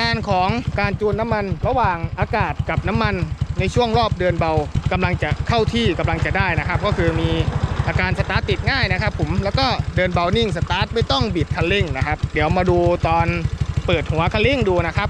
การของการจูนน้ำมันระหว่างอากาศกับน้ำมันในช่วงรอบเดินเบากำลังจะเข้าที่กำลังจะได้นะครับ ก็คือมีอาการสตาร์ทติดง่ายนะครับผมแล้วก็เดินเบานิ่งสตาร์ทไม่ต้องบิดคันเร่งนะครับ เดี๋ยวมาดูตอนเปิดหัวคันเร่งดูนะครับ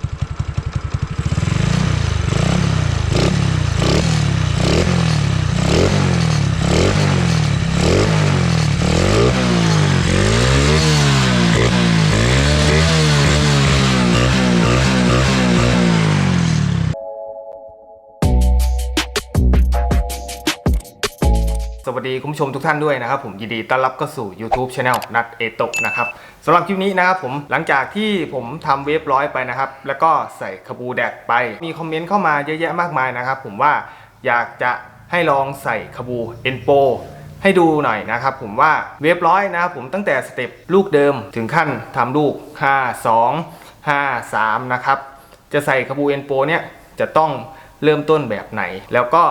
สวัสดีคุณผู้ชมทุกท่านด้วยนะครับผมยินดีต้อนรับเข้าสู่ YouTube Channel นัดเอโตะนะครับสำหรับคลิปนี้นะครับผมหลังจากที่ผมทำเวฟร้อยไปนะครับแล้วก็ใส่คาบูแดกไป มีคอมเมนต์เข้ามาเยอะแยะมากมายนะครับผมว่าอยากจะให้ลองใส่คาบูเอ็นโปให้ดูหน่อยนะครับผมว่าเวฟร้อยนะครับผมตั้งแต่สเต็ปลูกเดิมถึงขั้นทำลูก 5 2 5 3นะครับจะใส่คาบูเอ็นโปเนี่ยจะต้องเริ่มต้นแบบไหน แล้วก็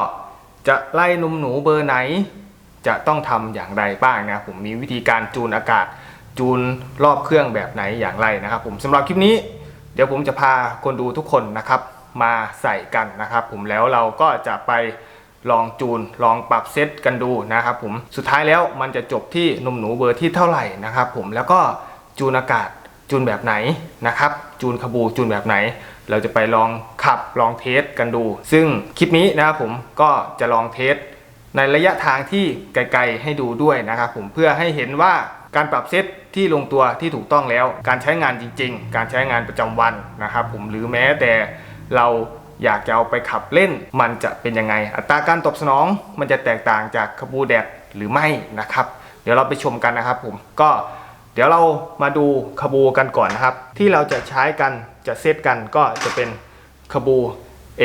จะไล่นุ่มหนูเบอร์ไหน จะต้องทำอย่างไรบ้างนะผมมีวิธีการจูนอากาศ จูนรอบเครื่องแบบไหนอย่างไรนะครับ ผมสำหรับคลิปนี้ เดี๋ยวผมจะพาคนดูทุกคนนะครับ มาใส่กันนะครับ ผมแล้วเราก็จะไปลองจูนลองปรับเซตกันดูนะครับ ผมสุดท้ายแล้วมันจะจบที่นมหนูเบอร์ที่เท่าไหร่นะครับ ผมแล้วก็จูนอากาศจูนแบบไหนนะครับ จูนขบูจูนแบบไหน เราจะไปลองขับลองเทสกันดู ซึ่งคลิปนี้นะครับผมก็จะลองเทส ในระยะทางที่ไกลๆให้ดูด้วยนะครับผมเพื่อให้เห็นว่าการปรับเซตที่ลงตัวที่ถูกต้องแล้ว การใช้งานจริง ๆ การใช้งานประจำวันนะครับผมหรือแม้แต่เราอยากจะเอาไปขับเล่น มันจะเป็นยังไง อัตราการตอบสนอง มันจะแตกต่างจากคาบูแดดหรือไม่นะครับ เดี๋ยวเราไปชมกันนะครับผมก็เดี๋ยวเรามาดูคาบูกันก่อนนะครับ ที่เราจะใช้กันจะเซตกันก็จะเป็นคาบู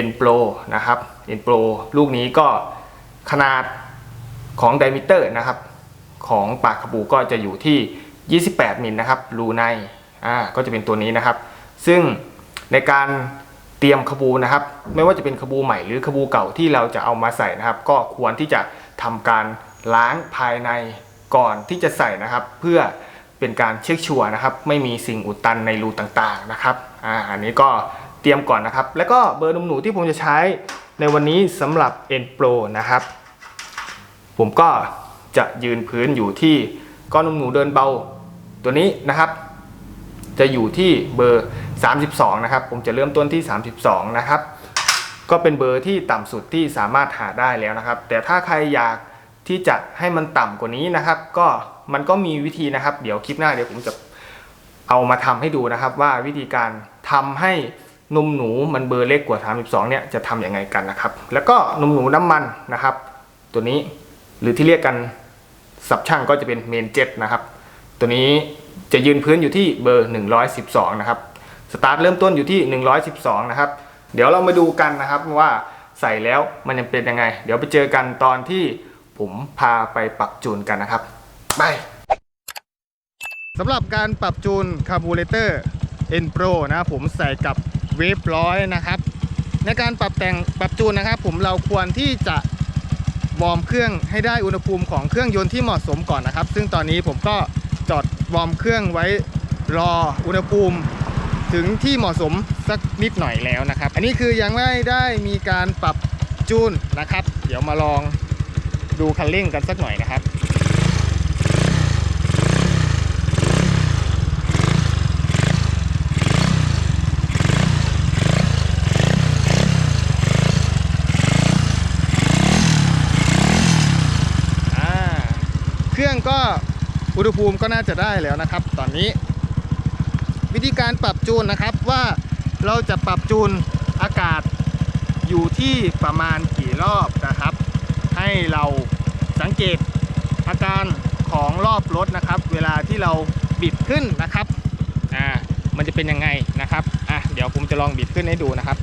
N Pro นะครับ N Pro ลูกนี้ก็ ขนาดของไดมิเตอร์นะครับ ของปากขบูก็จะอยู่ที่ 28มิลนะครับรูในอ่าก็จะเป็นตัวนี้นะครับ ซึ่งในการเตรียมขบูนะครับ ไม่ว่าจะเป็นขบูใหม่หรือขบูเก่าที่เราจะเอามาใส่นะครับ ก็ควรที่จะทำการล้างภายในก่อนที่จะใส่นะครับ เพื่อเป็นการเช็คชัวร์นะครับ ไม่มีสิ่งอุดตันในรูต่างๆนะครับอ่าอันนี้ก็เตรียมก่อนนะครับ แล้วก็เบอร์นมหนูที่ผมจะใช้ในวันนี้สำหรับ N Pro นะครับ ผมก็จะยืนพื้นอยู่ที่ก้อนนมหนูเดินเบาตัวนี้นะครับ จะอยู่ที่เบอร์ 32 นะครับ ผมจะเริ่มต้นที่ 32 นะครับ ก็เป็นเบอร์ที่ต่ำสุดที่สามารถหาได้แล้วนะครับ แต่ถ้าใครอยากที่จะให้มันต่ำกว่านี้นะครับ ก็มันก็มีวิธีนะครับ เดี๋ยวคลิปหน้าเดี๋ยวผมจะเอามาทำให้ดูนะครับ ว่าวิธีการทำให้นมหนูมันเบอร์เล็กกว่า 32 เนี่ยจะทำยังไงกันนะครับ แล้วก็นมหนูน้ำมันนะครับ ตัวนี้ หรือที่เรียกกันสับช่างก็จะเป็นเมนเจ็นะครับ ตัวนี้จะยืนพื้นอยู่ที่เบอร์ 112 นะครับ สตาร์ทเริ่มต้นอยู่ที่ 112 นะครับ เดี๋ยวเรามาดูกันนะครับว่าใส่แล้วมันยังเป็นยังไง เดี๋ยวไปเจอกันตอนที่ผมพาไปปรับจูนกันนะครับไปสำหรับการปรับจูนคาร์บูเรเตอร์ N Pro นะครับผมใส่กับเวฟร้อยนะครับ ในการปรับแต่งปรับจูนนะครับ ผมเราควรที่จะ วอร์มเครื่องให้ได้อุณหภูมิของเครื่องยนต์ที่เหมาะสมก่อนนะครับ ซึ่งตอนนี้ผมก็จอดวอร์มเครื่องไว้รออุณหภูมิ ถึงที่เหมาะสมสักนิดหน่อยแล้วนะครับ อันนี้คือยังไม่ได้มีการปรับจูนนะครับ เดี๋ยวมาลองดูคันเร่งกันสักหน่อยนะครับ อ่าเครื่อง ก็อุณหภูมิก็น่าจะได้แล้วนะครับ ตอนนี้ วิธีการปรับจูนนะครับว่าเราจะปรับจูนอากาศอยู่ที่ประมาณกี่รอบนะครับ ให้เราสังเกตอาการของรอบรถนะครับ เวลาที่เราบิดขึ้นนะครับอ่ามันจะเป็นยังไงนะครับอะเดี๋ยวผมจะลองบิดขึ้นให้ดูนะครับ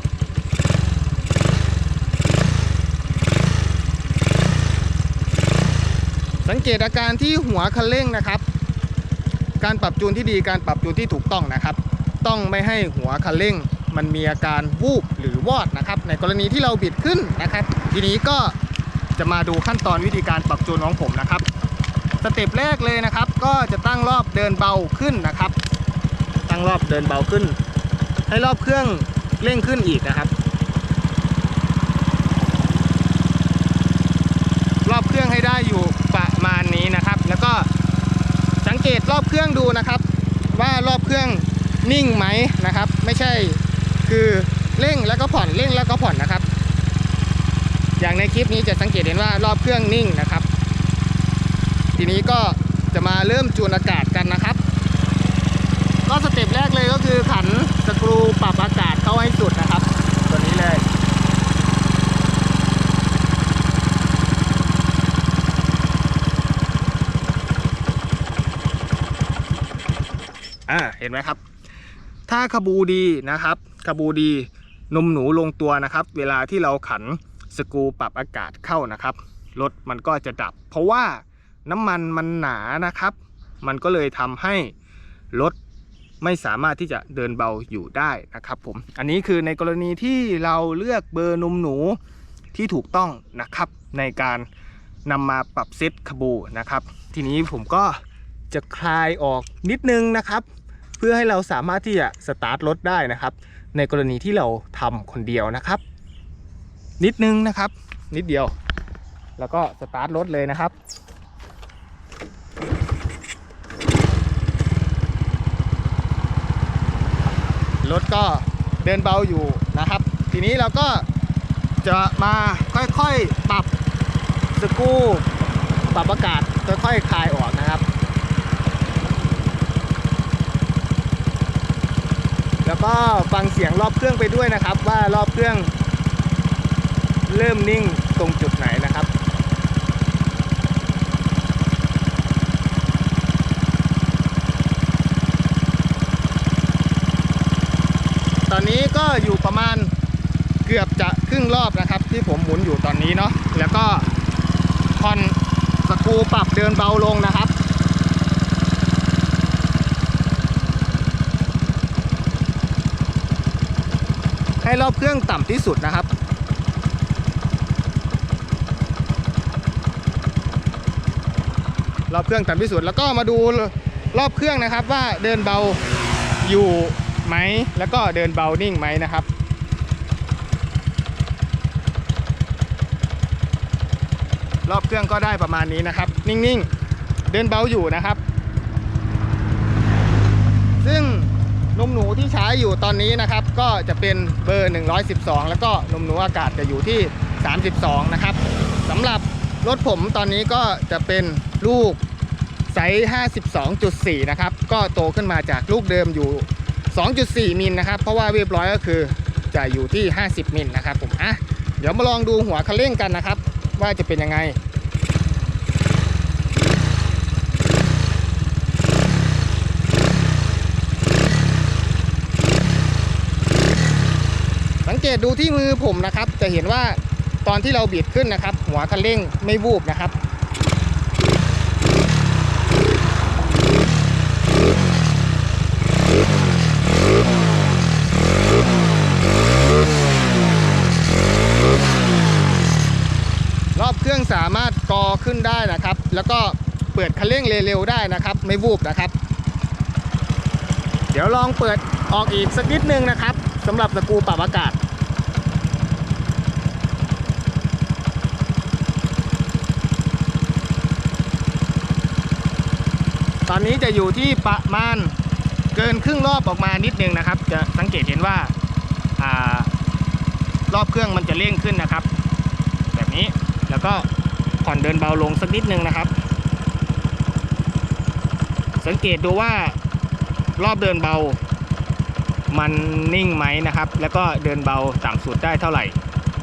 สังเกตอาการที่หัวคันเร่งนะครับ การปรับจูนที่ดีการปรับจูนที่ถูกต้องนะครับ ต้องไม่ให้หัวคันเร่ง มันมีอาการวูบหรือวอดนะครับ ในกรณีที่เราบิดขึ้นนะครับ ทีนี้ก็จะมาดูขั้นตอนวิธีการปรับจูนของผมนะครับสเต็ปแรกเลยนะครับ ก็จะตั้งรอบเดินเบาขึ้นนะครับ ตั้งรอบเดินเบาขึ้น ให้รอบเครื่องเร่งขึ้นอีกนะครับ รอบเครื่องให้ได้อยู่ประมาณนี้นะครับ แล้วก็สัง เกตรอบเครื่องดูนะครับ ว่ารอบเครื่องนิ่งไหมนะครับ ไม่ใช่คือเร่งแล้วก็ผ่อนเร่งแล้วก็ผ่อนนะครับ อย่างในคลิปนี้จะสังเกตเห็นว่ารอบเครื่องนิ่งนะครับ ทีนี้ก็จะมาเริ่มจูนอากาศกันนะครับ ก็สเต็ปแรกเลยก็คือขันสกรูปรับอากาศเข้าให้สุดนะครับ ตัวนี้เลย อ่าเห็นไหมครับ ถ้าขบูดีนะครับ ขบูดีนมหนูลงตัวนะครับ เวลาที่เราขันสกูปรับอากาศเข้านะครับรถมันก็จะดับ เพราะว่าน้ำมันมันหนานะครับ มันก็เลยทำให้รถไม่สามารถที่จะเดินเบาอยู่ได้นะครับผมอันนี้คือในกรณีที่เราเลือกเบอร์นมหนูที่ถูกต้องนะครับ ในการนำมาปรับเซตขบูนะครับ ทีนี้ผมก็จะคลายออกนิดนึงนะครับ เพื่อให้เราสามารถที่จะสตาร์ทรถได้นะครับ ในกรณีที่เราทำคนเดียวนะครับ นิดนึงนะครับ นิดเดียว แล้วก็สตาร์ทรถเลยนะครับรถก็เดินเบาอยู่นะครับ ทีนี้เราก็จะมาค่อยๆปรับสกูปรับอากาศค่อยๆคลายออกนะครับ แล้วก็ฟังเสียงรอบเครื่องไปด้วยนะครับ ว่ารอบเครื่อง เริ่มนิ่งตรงจุดไหนนะครับตอนนี้ก็อยู่ประมาณเกือบจะครึ่งรอบนะครับ ที่ผมหมุนอยู่ตอนนี้เนาะแล้วก็คอนสกูปรับเดินเบาลงนะครับ ให้รอบเครื่องต่ำที่สุดนะครับ รอบเครื่องต่ำที่สุดแล้วก็มาดูรอบเครื่องนะครับว่าเดินเบาอยู่ไหมแล้วก็เดินเบานิ่งไหมนะครับรอบเครื่องก็ได้ประมาณนี้นะครับ นิ่งๆ เดินเบาอยู่นะครับ ซึ่ง นมหนูที่ใช้อยู่ตอนนี้นะครับ ก็จะเป็นเบอร์ 112 แล้วก็นมหนูอากาศจะอยู่ที่ 32 นะครับสำหรับรถผมตอนนี้ก็จะเป็นลูกไซส์52.4 นะครับ ก็โตขึ้นมาจากลูกเดิมอยู่ 2.4 มิลนะครับ เพราะว่าเรียบร้อยก็คือจะอยู่ที่ 50 มิลนะครับผมอะเดี๋ยวมาลองดูหัวคันเร่งกันนะครับ ว่าจะเป็นยังไง เกตดูที่มือผมนะครับ จะเห็นว่าตอนที่เราบิดขึ้นนะครับ หัวคันเร่งไม่วูบนะครับ รอบเครื่องสามารถกอขึ้นได้นะครับ แล้วก็เปิดคันเร่งเร็วๆได้นะครับ ไม่วูบนะครับ เดี๋ยวลองเปิดออกอีกสักนิดนึงนะครับสำหรับสกูปรับอากาศ ตอนนี้จะอยู่ที่ประมาณเกินครึ่งรอบออกมานิดนึงนะครับ จะสังเกตเห็นว่าอารอบเครื่องมันจะเร่งขึ้นนะครับ แบบนี้แล้วก็ผ่อนเดินเบาลงสักนิดนึงนะครับ สังเกตดูว่ารอบเดินเบา มันนิ่งไหมนะครับ แล้วก็เดินเบาต่ำสุดได้เท่าไหร่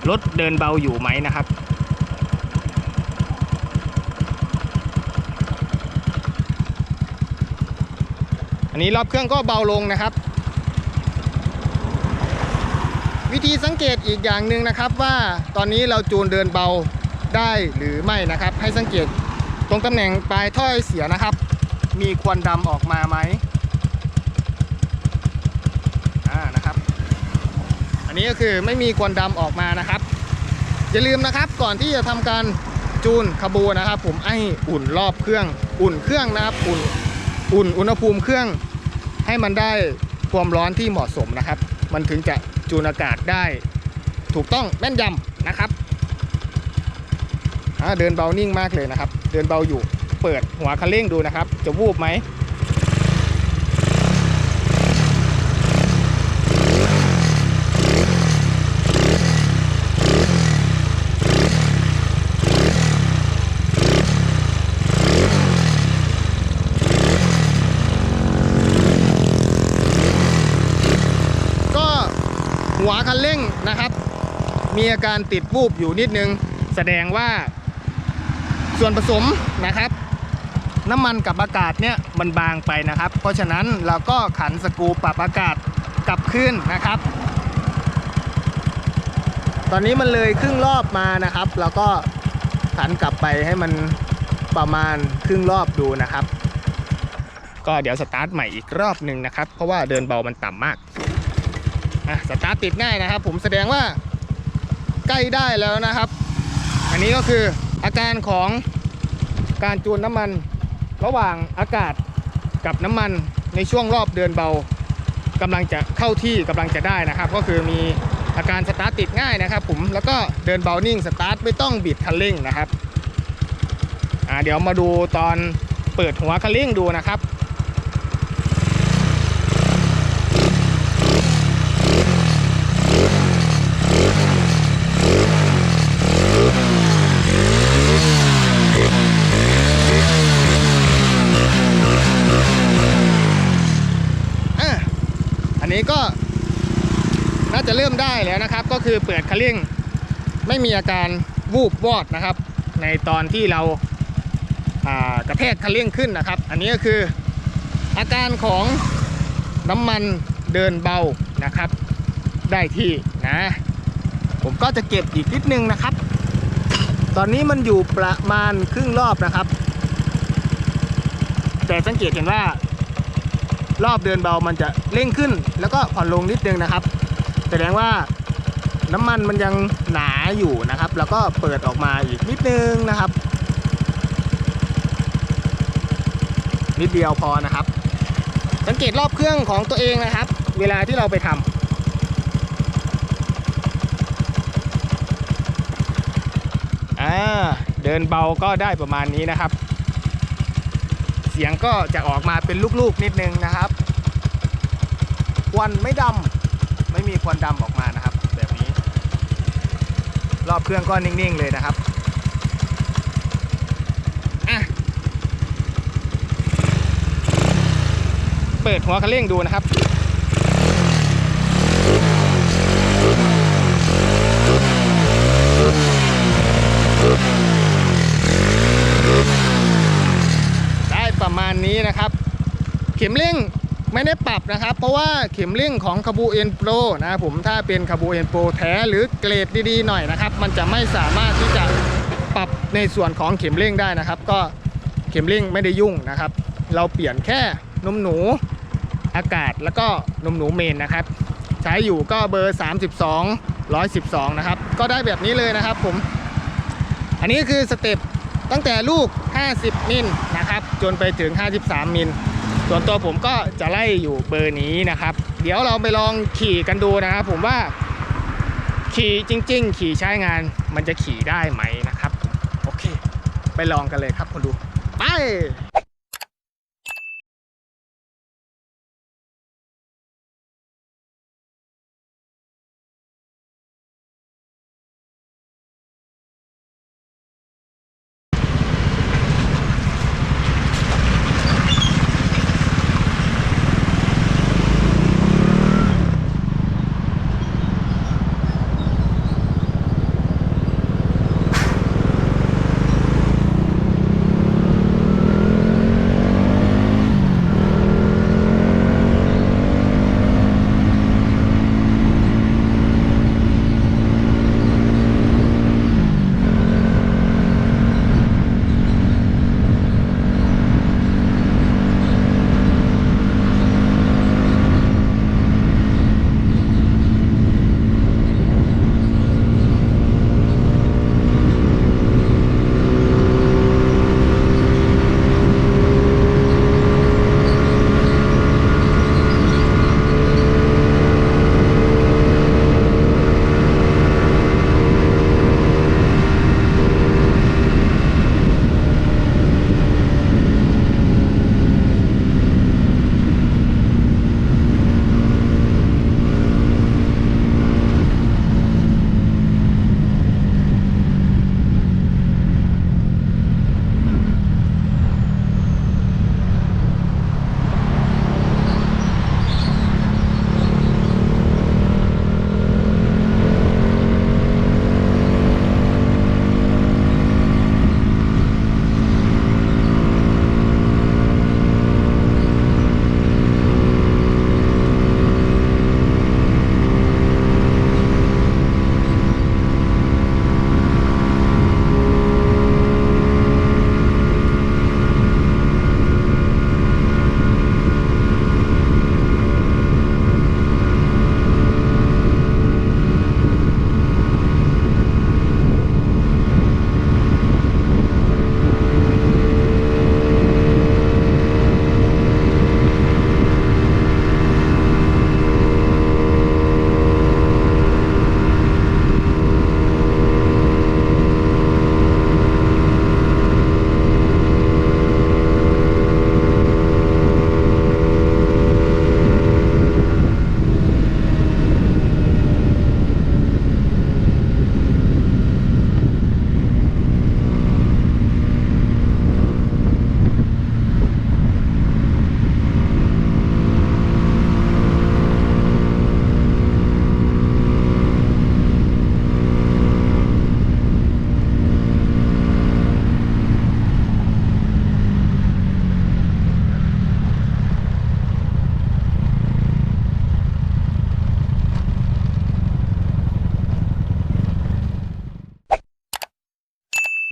รถเดินเบาอยู่ไหมนะครับ อันนี้รอบเครื่องก็เบาลงนะครับ วิธีสังเกตอีกอย่างหนึ่งนะครับว่าตอนนี้เราจูนเดินเบาได้หรือไม่นะครับ ให้สังเกตตรงตำแหน่งปลายถ้อยเสียนะครับ มีควันดำออกมาไหมอ่านะครับ อันนี้ก็คือไม่มีควันดำออกมานะครับ อย่าลืมนะครับก่อนที่จะทำการจูนขบูนะครับ ผมให้อุ่นรอบเครื่อง อุ่นเครื่องนะครับ อุ่นอุ่นอุณหภูมิเครื่อง ให้มันได้ความร้อนที่เหมาะสมนะครับ มันถึงจะจูนอากาศได้ถูกต้องแม่นยำนะครับอ่าเดินเบานิ่งมากเลยนะครับ เดินเบาอยู่เปิดหัวคันเร่งดูนะครับ จะวูบไหม ก็ หัวคันเร่งนะครับ มีอาการติดวูบอยู่นิดนึง แสดงว่าส่วนผสมนะครับ น้ำมันกับอากาศเนี่ยมันบางไปนะครับ เพราะฉะนั้นเราก็ขันสกรูปรับอากาศกลับขึ้นนะครับ ตอนนี้มันเลยครึ่งรอบมานะครับ แล้วก็ขันกลับไปให้มันประมาณครึ่งรอบดูนะครับ ก็เดี๋ยวสตาร์ทใหม่อีกรอบหนึ่งนะครับ เพราะว่าเดินเบามันต่ำมาก อะสตาร์ทติดง่ายนะครับ ผมแสดงว่าใกล้ได้แล้วนะครับ อันนี้ก็คืออาการของการจูนน้ำมันระหว่างอากาศกับน้ำมันในช่วงรอบเดินเบากำลังจะเข้าที่กำลังจะได้นะครับ ก็คือมีอาการสตาร์ทติดง่ายนะครับ ผมแล้วก็เดินเบานิ่งสตาร์ทไม่ต้องบิดคันเร่งนะครับอ่าเดี๋ยวมาดูตอนเปิดหัวคันเร่งดูนะครับ อันนี้ก็น่าจะเริ่มได้แล้วนะครับ ก็คือเปิดคันเร่งไม่มีอาการวูบวอดนะครับ ในตอนที่เราากระแทกคันเร่งขึ้นนะครับ อันนี้ก็คืออาการของน้ำมันเดินเบานะครับ ได้ที่นะ ผมก็จะเก็บอีกนิดนึงนะครับ ตอนนี้มันอยู่ประมาณครึ่งรอบนะครับ แต่สังเกตเห็นว่า รอบเดินเบามันจะเร่งขึ้น แล้วก็ผ่อนลงนิดนึงนะครับ แสดงว่าน้ำมันมันยังหนาอยู่นะครับ แล้วก็เปิดออกมาอีกนิดนึงนะครับ นิดเดียวพอนะครับ สังเกตรอบเครื่องของตัวเองนะครับ เวลาที่เราไปทำอ่าเดินเบาก็ได้ประมาณนี้นะครับ เสียงก็จะออกมาเป็นลูกๆนิดนึงนะครับ ควันไม่ดำไม่มีควันดำออกมานะครับ แบบนี้ รอบเครื่องก็นิ่งๆเลยนะครับเปิดหัวคันเร่งดูนะครับ ประมาณนี้นะครับ เข็มเร่งไม่ได้ปรับนะครับ เพราะว่าเข็มเร่งของคาบูเอ็นโปรนะครับผมถ้าเป็นคาบูเอ็นโปรแท้หรือเกรดดีๆหน่อยนะครับ มันจะไม่สามารถที่จะปรับในส่วนของเข็มเร่งได้นะครับ ก็เข็มเร่งไม่ได้ยุ่งนะครับ เราเปลี่ยนแค่นมหนูอากาศแล้วก็นมหนูเมนนะครับ ใช้อยู่ก็เบอร์ 32 112 นะครับ ก็ได้แบบนี้เลยนะครับผม อันนี้คือสเต็ป ตั้งแต่ลูก 50 มิลนะครับ จนไปถึง 53 มิล ส่วนตัวผมก็จะไล่อยู่เบอร์นี้นะครับ เดี๋ยวเราไปลองขี่กันดูนะครับ ผมว่าขี่จริง ๆ ขี่ใช้งานมันจะขี่ได้ไหมนะครับ โอเค ไปลองกันเลยครับคนดู ไป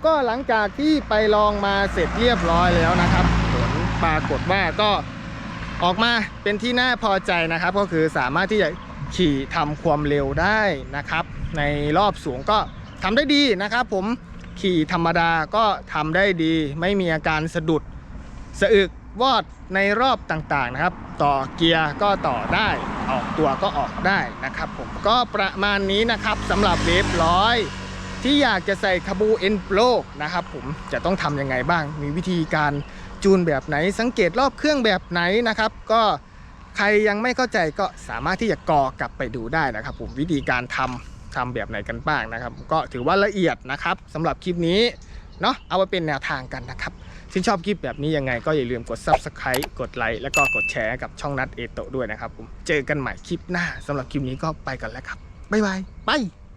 ก็หลังจากที่ไปลองมาเสร็จเรียบร้อยแล้วนะครับผลปรากฏว่าก็ออกมาเป็นที่น่าพอใจนะครับ ก็คือสามารถที่จะขี่ทำความเร็วได้นะครับ ในรอบสูงก็ทำได้ดีนะครับ ผมขี่ธรรมดาก็ทำได้ดี ไม่มีอาการสะดุดสะอึกวอดในรอบต่างๆนะครับ ต่อเกียร์ก็ต่อได้ออกตัวก็ออกได้นะครับ ผมก็ประมาณนี้นะครับสำหรับเวฟร้อย ที่อยากจะใส่คาบูเอ็นโปรนะครับผมจะต้องทำยังไงบ้าง มีวิธีการจูนแบบไหน สังเกตรอบเครื่องแบบไหนนะครับ ก็ใครยังไม่เข้าใจก็สามารถที่จะกอกลับไปดูได้นะครับ ผมวิธีการทำทำแบบไหนกันบ้างนะครับ ก็ถือว่าละเอียดนะครับสำหรับคลิปนี้เนาะเอาไว้เป็นแนวทางกันนะครับที่นชอบคลิปแบบนี้ยังไงก็อย่าลืมกด Subscribe กดไลค์แล้วก็กดแชร์กับช่องนัดเอโตด้วยนะครับผมเจอกันใหม่คลิปหน้าสำหรับคลิปนี้ก็ไปกันแล้วครับบ๊ายบายไป